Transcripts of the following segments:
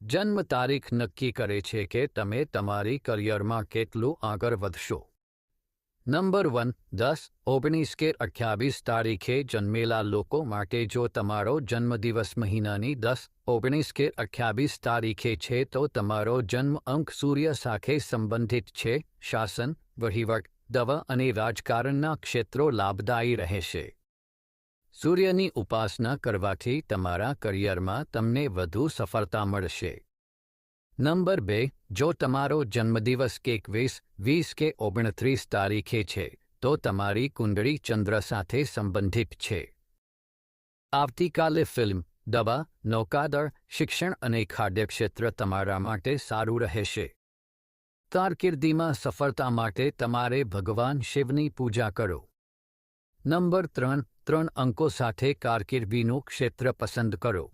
જન્મ તારીખ નક્કી કરે છે કે તમે તમારી કરિયરમાં કેટલું આગળ વધશો. નંબર વન, દસ, ઓગણીસ કે અઠ્યાવીસ તારીખે જન્મેલા લોકો માટે જો તમારો જન્મદિવસ મહિનાની દસ, ઓગણીસ કે અઠ્યાવીસ તારીખે છે તો તમારો જન્મ અંક સૂર્ય સાથે સંબંધિત છે, શાસન, વહીવટ, દવા અને રાજકારણના ક્ષેત્રો લાભદાયી રહેશે. સૂર્યની ઉપાસના કરવાથી તમારા કરિયરમાં તમને વધુ સફળતા મળશે. નંબર બે, જો તમારો જન્મદિવસ એકવીસ, વીસ કે ઓગણત્રીસ તારીખે છે, તો તમારી કુંડળી ચંદ્ર સાથે સંબંધિત છે. આવતીકાલે ફિલ્મ, દવા, નૌકાદળ, શિક્ષણ અને ખાદ્યક્ષેત્ર તમારા માટે સારું રહેશે. કારકિર્દીમાં સફળતા માટે તમારે ભગવાન શિવની પૂજા કરો. નંબર ત્રણ ત્રણ અંકો સાથે કારકિર્દીનું ક્ષેત્ર પસંદ કરો.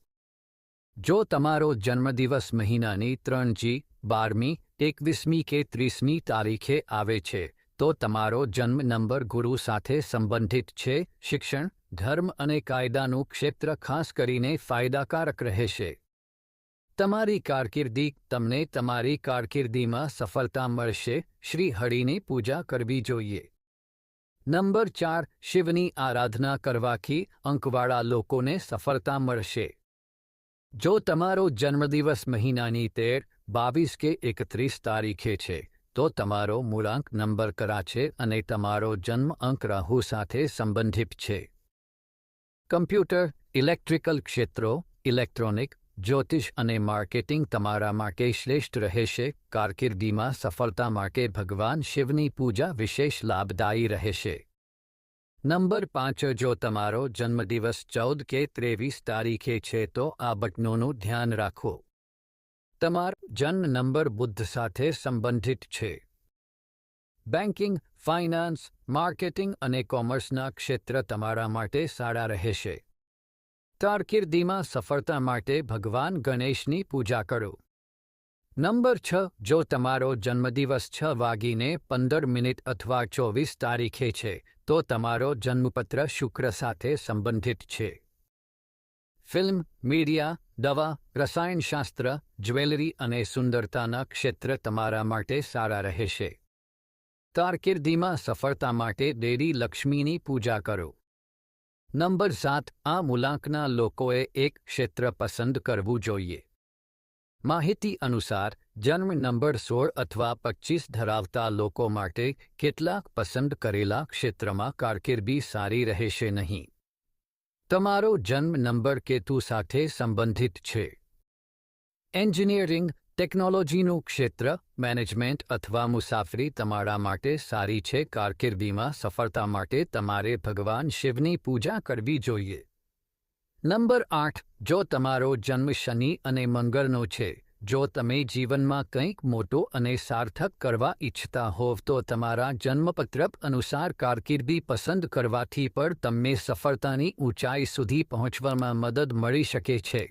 જો તમારો જન્મદિવસ મહિનાની ત્રણજી બારમી, એકવીસમી કે ત્રીસમી તારીખે આવે છે, તો તમારો જન્મ નંબર ગુરુ સાથે સંબંધિત છે, શિક્ષણ, ધર્મ અને કાયદાનું ક્ષેત્ર ખાસ કરીને ફાયદાકારક રહેશે. તમારી કારકિર્દી તમને તમારી કારકિર્દીમાં સફળતા મળશે, શ્રી હરિની પૂજા કરવી જોઈએ. નંબર ચાર, શિવની આરાધના કરવાથી અંકવાળા લોકોને સફળતા મળશે. જો તમારો જન્મદિવસ મહિનાની તેર, બાવીસ કે એકત્રીસ તારીખે છે, તો તમારો મૂળાંક નંબર કરા છે અને તમારો જન્મ અંક રાહુ સાથે સંબંધિત છે. કમ્પ્યુટર, ઇલેક્ટ્રિકલ ક્ષેત્રો, ઇલેક્ટ્રોનિક જ્યોતિષ અને માર્કેટિંગ તમારા માટે શ્રેષ્ઠ રહેશે, કારકિર્દીમાં સફળતા માટે ભગવાન શિવની પૂજા વિશેષ લાભદાયી રહેશે. નંબર પાંચ, જો તમારો જન્મદિવસ ચૌદ કે ત્રેવીસ તારીખે છે તો આ બટનોનું ધ્યાન રાખો. તમારો જન્મ નંબર બુદ્ધ સાથે સંબંધિત છે. બેન્કિંગ ફાઇનાન્સ, માર્કેટિંગ અને કોમર્સના ક્ષેત્ર તમારા માટે સારા રહેશે. કારકિર્દીમાં સફળતા માટે ભગવાન ગણેશની પૂજા કરો. નંબર છ, જો તમારો જન્મદિવસ છ વાગીને પંદર મિનિટ અથવા ચોવીસ તારીખે છે, તો તમારો જન્મપત્ર શુક્ર સાથે સંબંધિત છે. ફિલ્મ, મીડિયા, દવા, રસાયણશાસ્ત્ર, જ્વેલરી અને સુંદરતાના ક્ષેત્ર તમારા માટે સારા રહેશે. કારકિર્દીમાં સફળતા માટે દેવી લક્ષ્મીની પૂજા કરો. નંબર સાત, આ મુલાંકના લોકોએ એક ક્ષેત્ર પસંદ કરવું જોઈએ. માહિતી અનુસાર, જન્મ નંબર સોળ અથવા પચીસ ધરાવતા લોકો માટે કેટલાક પસંદ કરેલા ક્ષેત્રમાં કારકિર્દી સારી રહેશે નહીં. તમારો જન્મ નંબર કેતુ સાથે સંબંધિત છે. એન્જિનિયરિંગ ટેકનોલોજીનું ક્ષેત્ર, મેનેજમેન્ટ અથવા મુસાફરી તમારા માટે સારી છે, કારકિર્દીમાં સફળતા માટે તમારે ભગવાન શિવની પૂજા કરવી જોઈએ. નંબર આઠ, જો તમારો જન્મ શનિ અને મંગળનો છે, જો તમે જીવનમાં કંઈક મોટો અને સાર્થક કરવા ઈચ્છતા હોવ, તો તમારા જન્મપત્રક અનુસાર કારકિર્દી પસંદ કરવાથી પણ તમને સફળતાની ઊંચાઈ સુધી પહોંચવામાં મદદ મળી શકે છે.